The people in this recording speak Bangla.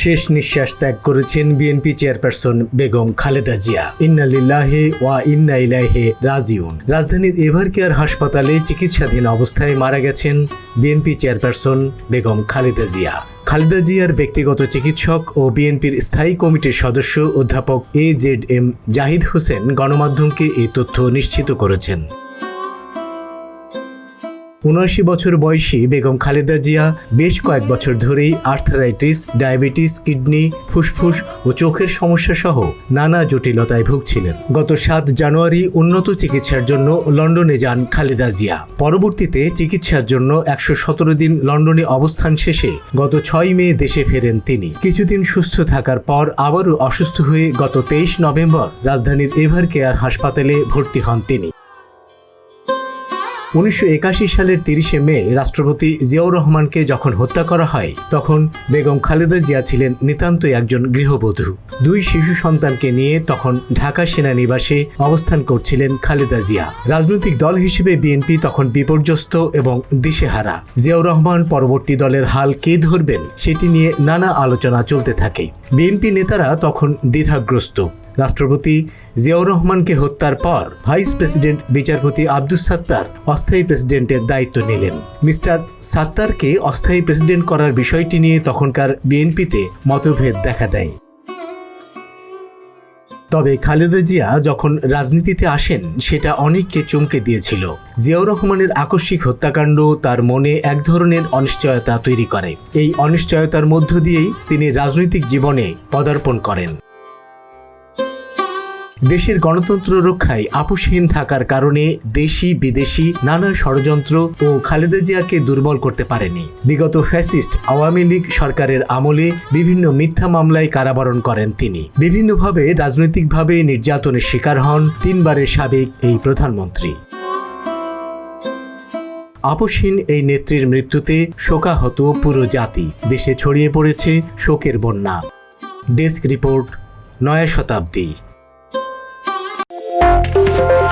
শেষ নিঃশ্বাস ত্যাগ করেছেন বিএনপি চেয়ারপারসন বেগম খালেদা জিয়া। ইন্নালিল্লাহে ওয়া ইন্না ইলাইহে রাজিউন। রাজধানীর এভার কেয়ার হাসপাতালে চিকিৎসাধীন অবস্থায় মারা গেছেন বিএনপি চেয়ারপারসন বেগম খালেদা জিয়া। খালেদা জিয়ার ব্যক্তিগত চিকিৎসক ও বিএনপির স্থায়ী কমিটির সদস্য অধ্যাপক A Z M Zahid Hossain গণমাধ্যমকে এই তথ্য নিশ্চিত করেছেন। উনআশি বছর বয়সী বেগম খালেদা জিয়া বেশ কয়েক বছর ধরেই আর্থারাইটিস, ডায়াবেটিস, কিডনি, ফুসফুস ও চোখের সমস্যা সহ নানা জটিলতায় ভুগছিলেন। গত সাত জানুয়ারি উন্নত চিকিৎসার জন্য লন্ডনে যান খালেদা জিয়া। পরবর্তীতে চিকিৎসার জন্য একশো সতেরো দিন লন্ডনে অবস্থান শেষে গত ছয় মে দেশে ফেরেন তিনি। কিছুদিন সুস্থ থাকার পর আবারও অসুস্থ হয়ে গত তেইশ নভেম্বর রাজধানীর এভার কেয়ার হাসপাতালে ভর্তি হন তিনি। উনিশশো একাশি সালের তিরিশে মে রাষ্ট্রপতি জিয়াউর রহমানকে যখন হত্যা করা হয়, তখন বেগম খালেদা জিয়া ছিলেন নিতান্তই একজন গৃহবধূ। দুই শিশু সন্তানকে নিয়ে তখন ঢাকা সেনানিবাসে অবস্থান করছিলেন খালেদা জিয়া। রাজনৈতিক দল হিসেবে বিএনপি তখন বিপর্যস্ত এবং দিশেহারা। জিয়াউর রহমান পরবর্তী দলের হাল কে ধরবেন, সেটি নিয়ে নানা আলোচনা চলতে থাকে। বিএনপি নেতারা তখন দ্বিধাগ্রস্ত। রাষ্ট্রপতি জিয়াউর রহমানকে হত্যার পর ভাইস প্রেসিডেন্ট বিচারপতি আব্দুস সাত্তার অস্থায়ী প্রেসিডেন্টের দায়িত্ব নিলেন। মিস্টার সাত্তারকে অস্থায়ী প্রেসিডেন্ট করার বিষয়টি নিয়ে তখনকার বিএনপিতে মতভেদ দেখা দেয়। তবে খালেদা জিয়া যখন রাজনীতিতে আসেন, সেটা অনেককে চমকে দিয়েছিল। জিয়াউর রহমানের আকস্মিক হত্যাকাণ্ড তার মনে এক ধরনের অনিশ্চয়তা তৈরি করে। এই অনিশ্চয়তার মধ্য দিয়েই তিনি রাজনৈতিক জীবনে পদার্পণ করেন। দেশের গণতন্ত্র রক্ষায় আপোষহীন থাকার কারণে দেশি, বিদেশি নানা ষড়যন্ত্র ও খালেদা জিয়াকে দুর্বল করতে পারেনি। বিগত ফ্যাসিস্ট আওয়ামী লীগ সরকারের আমলে বিভিন্ন মিথ্যা মামলায় কারাবরণ করেন তিনি। বিভিন্নভাবে রাজনৈতিকভাবে নির্যাতনের শিকার হন তিনবারের সাবেক এই প্রধানমন্ত্রী। আপোষহীন এই নেত্রীর মৃত্যুতে শোকাহত পুরো জাতি। দেশে ছড়িয়ে পড়েছে শোকের বন্যা। ডেস্ক রিপোর্ট, নয়া শতাব্দী। Thank you.